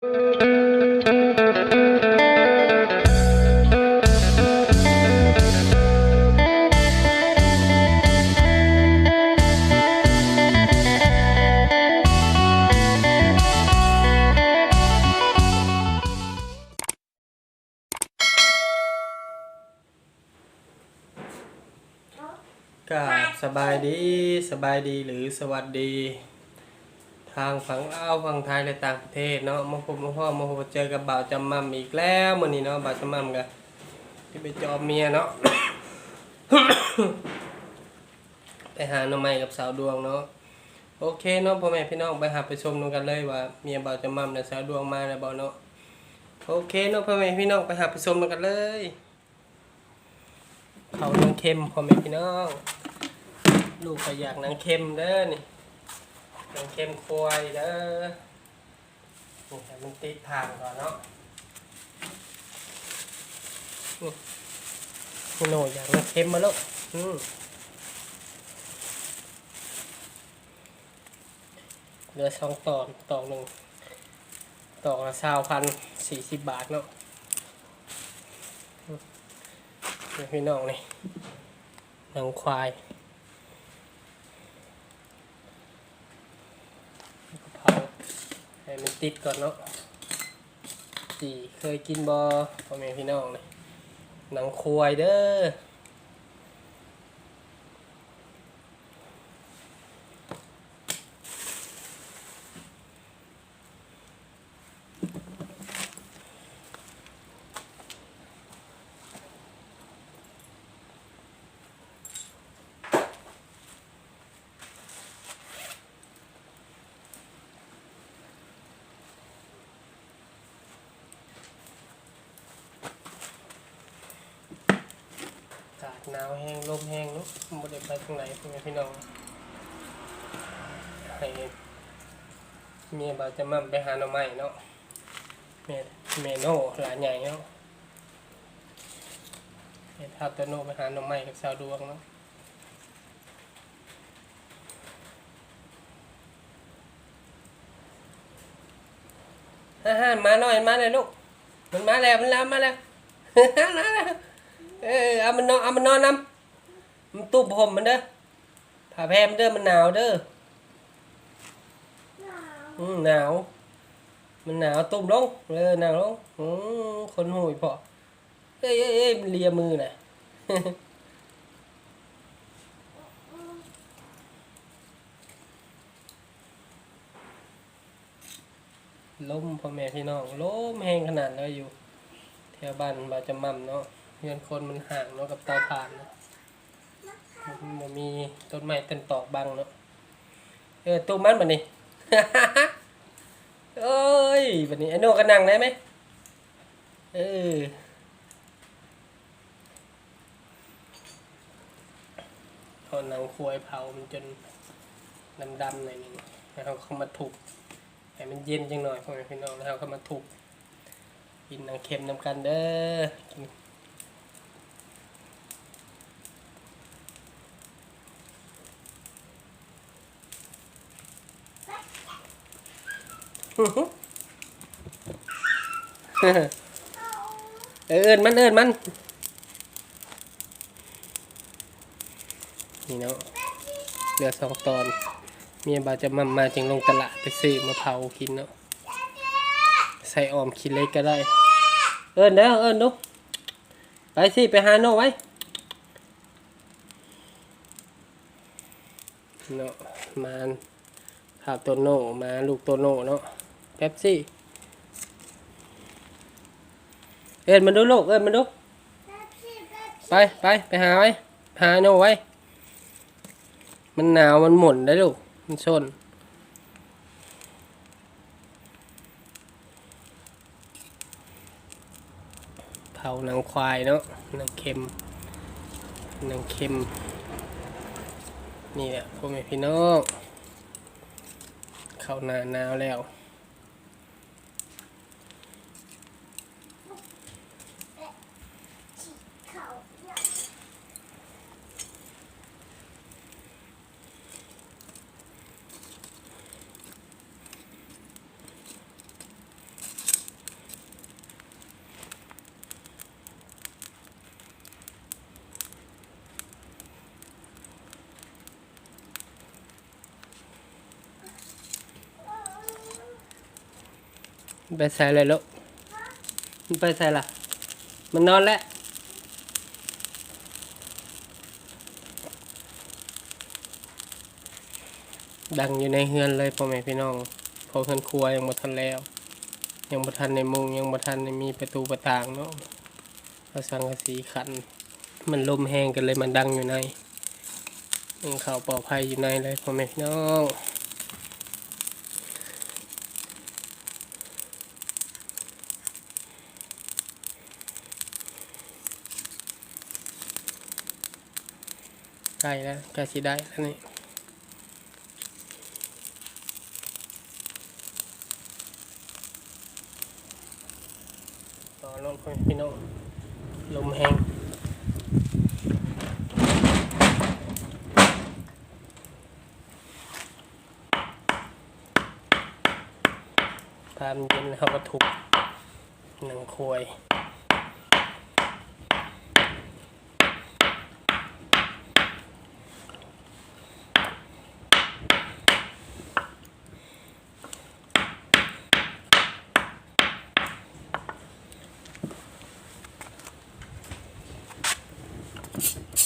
ก็สบายดีสบายดีหรือสวัสดี ทางฝั่งลาวฝั่งไทยและต่างประเทศเนาะมาพบมาพ่อมาพบเจอกับบ่าวจำมั่มอีกแล้วมื้อนี้เนาะบ่าวจำมั่มก็ที่ไปจอบเมียเนาะ ไปหาหน่อไม้กับสาวดวงเนาะ โอเคเนาะพ่อแม่พี่น้องไปหาไปชมดูกันเลยว่าเมียบ่าวจำมั่มและสาวดวงมาแล้วบ่เนาะ โอเคเนาะพ่อแม่พี่น้องไปหาไปชมดูกันเลย เขานางเค็มพ่อแม่พี่น้อง ลูกก็อยากนางเค็มเด้อนี่ นางเค็มควยเด้อนี่ให้มันติดทางก่อนเนาะนี่โนอยากนางเค็มมาแล้วอืมเหลือสองตอนตอนหนึ่งตอกละสาวพันสี่สิบบาทเนาะพี่น้องนี่นางควาย เผาให้ มันติดก่อนเนาะสี่เคยกินบอพ่อแม่พี่น้องเลยหนังควายเด้อ หนาวแห้งลมแห้งเนุ๊กบ่ได้ไปทางไหนพ่อแม่พี่น้องให้เมียบ่าวจะมั่มไปหาหน่อไม้เนาะแม่แม่โน่หลานใหญ่เนาะแม่ท้าวตะโน่ไปหาหน่อไม้กับสาวดวงเนาะฮ่าฮ่ามาหน่อยมาเลยลูก มันมาแล้วมันแล้วมาแล้วมาแล้ว เออเอามันนอนเอามันนอนน้ำมันตุบผมมันเด้อผ่าแพรมันเด้อมันหนาวเด้ออืมหนาว มันหนาวตุ่มลงเออหนาวลงอืมคนหูยพอเอ้ยเอ้ยเอ้ยมันเลียมือน่ะล้มพ่อแม่พี่น้องล้มแห้งขนาดเลยอยู่แถวบ้านบาจะมั่มเนาะ เงินคนมันห่างเนาะกับเตาถ่านเนาะมันมีต้นไม้ต้นตอกบังเนาะเออตู้มันบันนี้เอ้ยบันนี้ไอโน่ก็นั่งได้ไหมเออพอหนังควายเผามันจนดำๆหน่อยหนึงแล้วเขาเข้ามาถูกให้มันเย็นจังหน่อยพ่อแม่พี่น้องแล้วเรามาถูกกินหนังเค็มนำกันเด้อ เออเอินมันเอินมัน นี่เนาะเหลือสองตอน เมียบาจะมามาจึงลงตลาดไปซื้อมะพร้าวกินเนาะใส่ออมคิดเล็กก็ได้ เอิญเด้อเอิญลูกไปสิ ไปหาโน่ไว้เนาะมาข้าวตัวโน่มาลูกตัวโน่เนาะ แป๊บซี่ เอิญมันดูลูก เอิญมันดู ไปไปไปหาไว้ หาโน่ไว้ มันหนาวมันหมุนได้ลูก มันชนเผาหนังควายเนาะหนังเค็มหนังเค็ม นี่แหละพ่อแม่พี่น้อง เข้าหนาหนาวแล้ว ไปใส่เลยลูกมันไปใส่ละมันนอนแล้วดังอยู่ในเฮือนเลยพ่อแม่พี่น้องพอเฮือนครัวยังบ่ทันแล้ว ยังบ่ทันในมุงยังบ่ทันในมีประตูประต่างเนาะเราสังกะสีขัน มันลมแห้งกันเลยมันดังอยู่ในยังข่าวปลอดภัยอยู่ในเลยพ่อแม่พี่น้อง ใกล้แล้วใกล้สิได้แล้วนี่ต่อลงพ่อแม่พี่น้องลมแห้งตามเย็นนะครับวัตถุหนังควย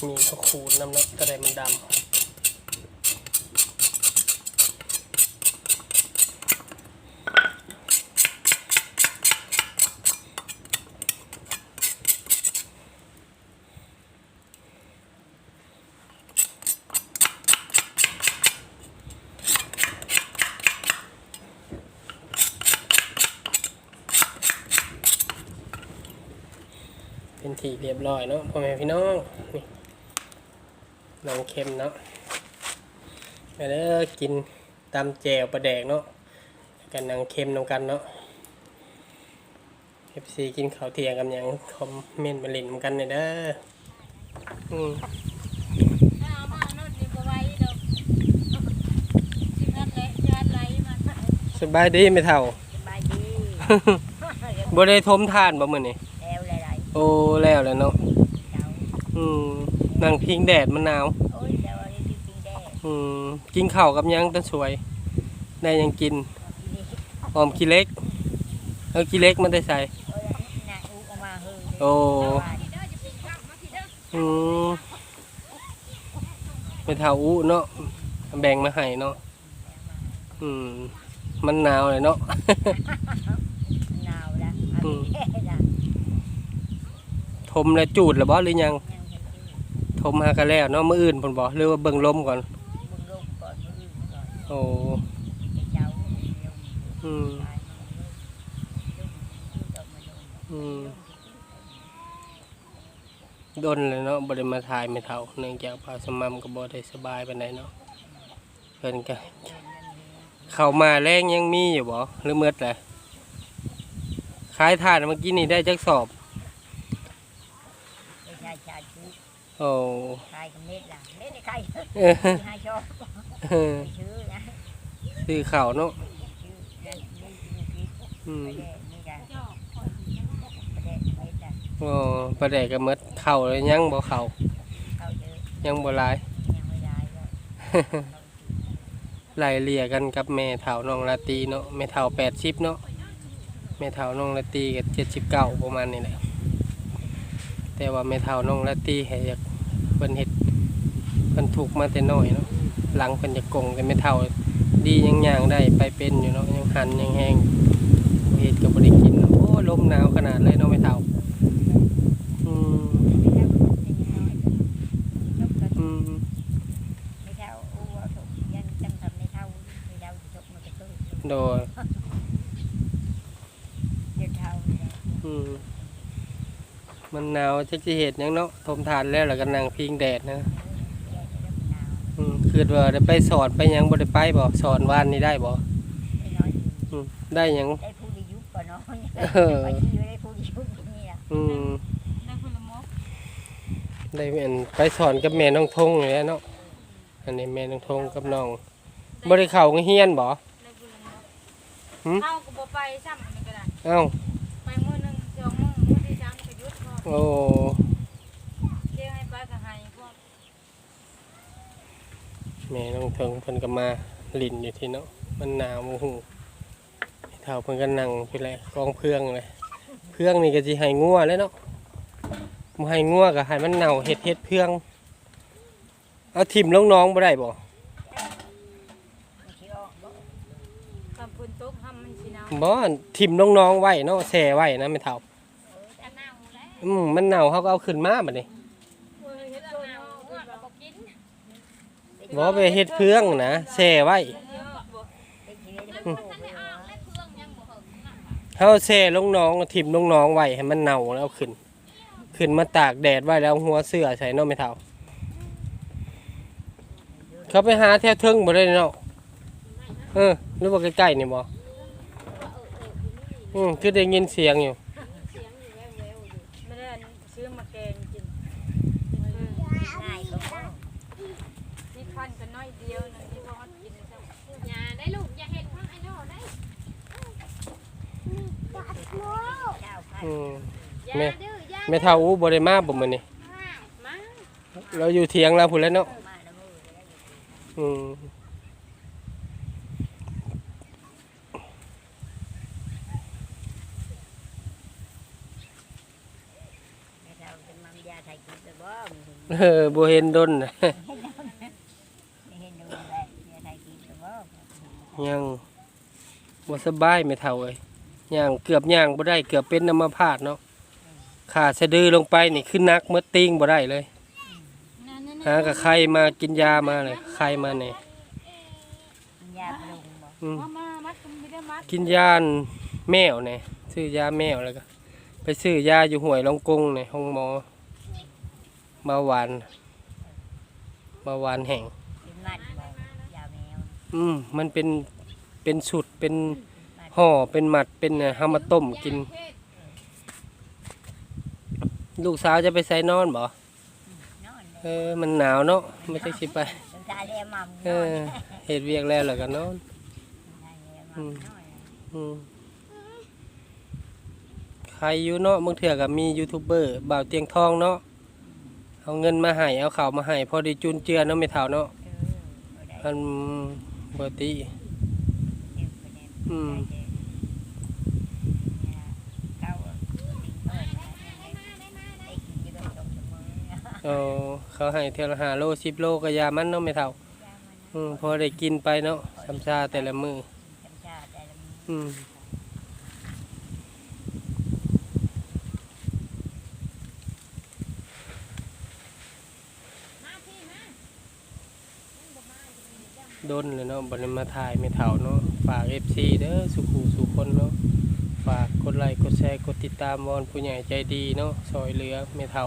มีข้าวขูดน้ำนาะกระไดมันดำเป็นทีเรียบร้อยเนาะพ่อแม่พี่น้องนี่ หนังเค็มเนาะไปเด้อกินตำแจวปลาแดกเนาะกันหนังเค็มนำกันเนาะ FC กินข้าวเที่ยงกันยังคอมเมนต์มาเล่นนำกันเนี่ยเด้ออืมเอนกว่าไว้ดอกสิงัดเดไหลมาสบายดีไหมเท่าสบายดีบ่ได้ทมทานบ่มื้อนี้แล้วหลายโอ้แล้วแหล้วเนาะ อืม นั่งพิงแดดมันหนาว โอ้ยเดี๋ยวเอาได้จริงๆแด้อืมกินข้าวกับหยังต้นสวยได้หยังกินทีนี้หอมขี้เล็กเอาขี้เล็กมันได้ใส่ โอ้ยน่ะอุกออกมาเฮ้ยโอ้สบายดีอืมเป็นเท่าอู้เนาะแบ่งมาให้เนาะอืม มันหนาวเลยเนาะ หนาวละเอาอืมแค่ละทมแล้วจูดแล้วบ่หรือยังยังเห็นอยู่ ทมหากันแล้วเนาะมื้ออื่นเพิ่นบ่หรือว่าเบิ่งลมก่อน มึงลงก่อนมึงอื่นก่อนโอ้ไอ้เจ้าเร็วอืมตายมันเลยลงลงมาลงอืมดนเลยเนาะบ่ได้มาถ่ายไม่เท่าเนื่องจากพาสมัมก็บ่ได้สบายปานใดเนาะเพิ่นก็เข้ามาแรงยังมีอยู่บ่หรือหมดแหละขายถ่านเมื่อกี้นี่ได้จักสอบ ไม่ใช่ชาชู โอ้ใครกับเม็ดล่ะเม็ดนี่ใครเออที่ให้ชอบเออไม่ชื่อนะซื้อข้าวเนาะชื่อนั่นนี่นี่นี่อืมประเด็นนี่กันประเด็นเม็ดอะโอ้ประแดกก็หมดเข้าเลยยังบ่เข้าเขาเยอะยังบ่หลายยังไม่ได้เลยไล่เลี่ยกันกับแม่เฒ่าน้องลาตรีเนาะแม่เฒ่า80เนาะแม่เฒ่าน้องลาตรีก็79ประมาณนี้แหละแต่ว่าแม่เฒ่าน้องลาตรีให้อยากเพิ่นเห็ดเพิ่นถูกมาแต่น้อยเนาะหลังเพิ่นจะกงกันไม่เท่าดียังย่างได้ไปเป็นอยู่เนาะยังหันยังแห้งเห็ดก็บ่ได้กินเนาะโอ้ลมหนาวขนาดเลยเนาะแม่เฒ่าอืมอืม ไม่เท่าอู้เอาถูกยังจำทำไม่เท่าไม่เท่าถูกมันจะถูก โดย เดี๋ยวเท่าเลย อืมมัน หนาวจักสิเฮ็ดหยังเนาะทมทานแล้วแล้วก็นั่งพิงแดดนะอืมคือว่าได้ไปสอนไปหยังบ่ได้ไปบ่สอนวานนี่ได้บ่ไม่น้อยอืมได้หยัง ได้ผู้ดียุบก่อนเนาะเออ ไปที่ได้ผู้ดียุบนี่ล่ะอืมได้ผู้ละมกได้เป็นไปสอนกับแม่น้องทงนี่แหละเนาะอันนี้แม่น้องทงกับน้องบ่ได้เข้าโรงเรียนบ่ได้ผู้ละมกหืมเฮาก็บ่ไปซ้ำมันก็ได้เอ้า โอ้เรียกให้ไปก็ให้พวกแม่น้องทงเพิ่นก็มาลิ้นอยู่ที่เนาะมันหนาวโมโหเท่าเพิ่นก็นั่งไปเลยกองเพื่องเลยเพื่องนี่ก็สิให้งัวแล้วเนาะบ่ให้งัวก็ให้มันเน่าเฮ็ดเฮ็ดเพื่องเอาทิ่มลงน้องบ่ได้บ่คำพูนตกห้ำมันสิเนาบ่อันทิ่มลงน้องไว้เนาะแช่ไว้นะแม่เฒ่าจะเน่าแล้ว อืมมันเน่าเขาก็เอาขึ้นมาบัดนี้เฮ้ยเฮ็ดตัวเน่าเพื่อนเราบอกกินบ่ไปเฮ็ดเพื่องนะแช่ไว้เยอะบ่มันทันได้ออกและเพื่องยังบ่เหิงเฮาแช่ลงน้องทิ่มลงน้องไว้ให้มันเน่าแล้วขึ้น ขึ้นมาตากแดดไว้แล้วหัวเสื้อใส่เนาะแม่เฒ่า เขาไปหาแถวเทิงบ่ได้เนาะเออหรือว่าใกล้ๆนี่บ่อืมคือได้ยินเสียงอยู่ ไม่ได้ซื้อมาแกงกินนี่พันกันน้อยเดียวนะที่พ่อกินซะอย่าได้ลูกอย่าเห็นข้างไอ้โน่ได้ อืม อย่า แม่ดื้ออย่าแม่เฒ่าอู้บ่ได้มาบ่มื้อนี้มาเราอยู่เถียงแล้วพุ่นแหล้วเนาะอืมเออบ่เห็นดนน่ะยังบ่สบายแม่เฒ่าเอ้ยย่างเกือบย่างบ่ได้เกือบเป็นอัมพาตเนาะ ขาสะดือลงไปนี่ขึ้นนักเมื่อติ้งบ่ได้เลยนั่นหากับใครมากินยามาเลยใครมาเนี่ยอืมมามามัดกันไม่ได้มัดกินยาแมวเนี่ยซื้อยาแมวแล้วก็ ไปซื้อยาอยู่ห้วยลองกงเนี่ยห้องหมอเบาหวานเบาหวานแห้งอืมมันเป็นเป็นสุดเป็นห่อเป็นหมัดเป็นเนี่ยห้ามาต้มกิน ลูกสาวจะไปใส่นอนบ่เออมันหนาวเนาะไม่ใช่สิไปเออเหตุเวียกแล้วแล้วก็นอนอืมใครอยู่เนาะบางเถื่อกับมียูทูบเบอร์บ่าวเตียงทองเนาะเอาเงินมาให้เอาข่าวมาให้พอได้จุนเจือเนาะไม่เท่าเนาะมันเบอร์ตีอืม เอาเขาให้เท่าละห้าโลสิบโลก็ยามันเนาะไม่เท่าอืมพอได้กินไปเนาะสำชาแต่ละมืออืมดนเลยเนาะบันมาถ่ายไม่เท่าเนาะฝากเอฟซีเด้อสุขูสุคนเนาะฝากกดไลค์กดแชร์กดติดตามวอนผู้ใหญ่ใจดีเนาะซอยเหลือไม่เท่า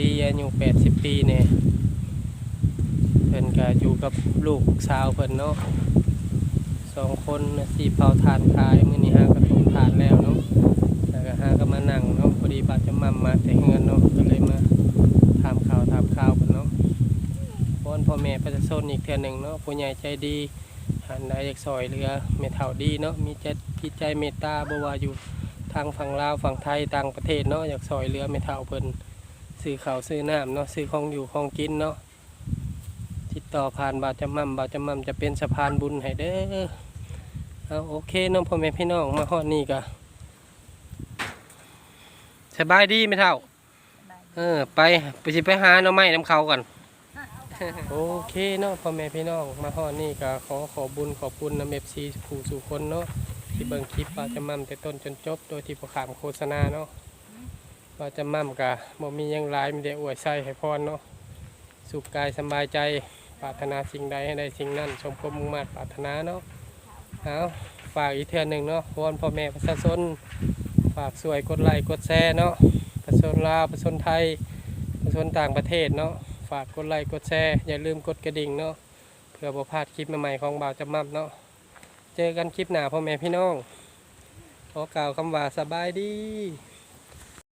ดีอายุแปดสิบปีเนี่ยเพิ่นก็อยู่กับลูกสาวเพิ่นเนาะสองคนสี่เผาทานขายมื้อนี้หากระทงทานแล้วเนาะแล้วก็หาก็มานั่งเนาะพอดีบาดจะมั่มมาแต่เงินเนาะก็เลยมาถามข่าวถามข่าวเพิ่นเนาะวอพ่อแม่ประชาชนอีกเทื่อหนึ่งเนาะผู้ใหญ่ใจดีหันใดอยากซอยเหลือเมตเท่าดีเนาะมีใจจิตใจเมตตาบ่ว่าอยู่ทางฝั่งลาวฝั่งไทยต่างประเทศเนาะอยากซอยเหลือเมตเท่าเพิ่น ซื้อข้าวซื้อน้ำเนาะซื้อของอยู่ของกินเนาะติดต่อผ่านบาทจำมั่มบาทจำมั่มจะเป็นสะพานบุญให้เด้อเอาโอเคเนาะพ่อแม่พี่น้องมาฮอดนี่ก็สบายดีไหมเท่าเออไปไปสิไปหาหน่อไม้น้ำเขาก่อนโอเคเนาะพ่อแม่พี่น้องมาฮอดนี่ก็ขอขอบุญขอบคุณนำเอฟซีผู้สู่คนเนาะที่เบิ่งคลิปว่าจะมั่มแต่ต้นจนจบโดยที่ประขามโฆษณาเนาะ ว่าจะมั่มกะบ่มียังหลายมีแต่อวยใส่ให้พรเนาะสุขกายสบายใจปรารถนาสิ่งใดให้ได้สิ่งนั้นสมความมุ่งมั่นปรารถนาเนาะเอาฝากอีกเทื่อหนึ่งเนาะวอนพ่อแม่ประชาชนฝากสวยกดไลค์กดแชร์เนาะประชาชนลาวประชาชนไทยประชาชนต่างประเทศเนาะฝากกดไลค์กดแชร์อย่าลืมกดกระดิ่งเนาะเพื่อบ่พลาดคลิปใหม่ๆของบ่าวจำมั่มเนาะเจอกันคลิปหน้าพ่อแม่พี่น้องขอกล่าวคำว่าสบายดี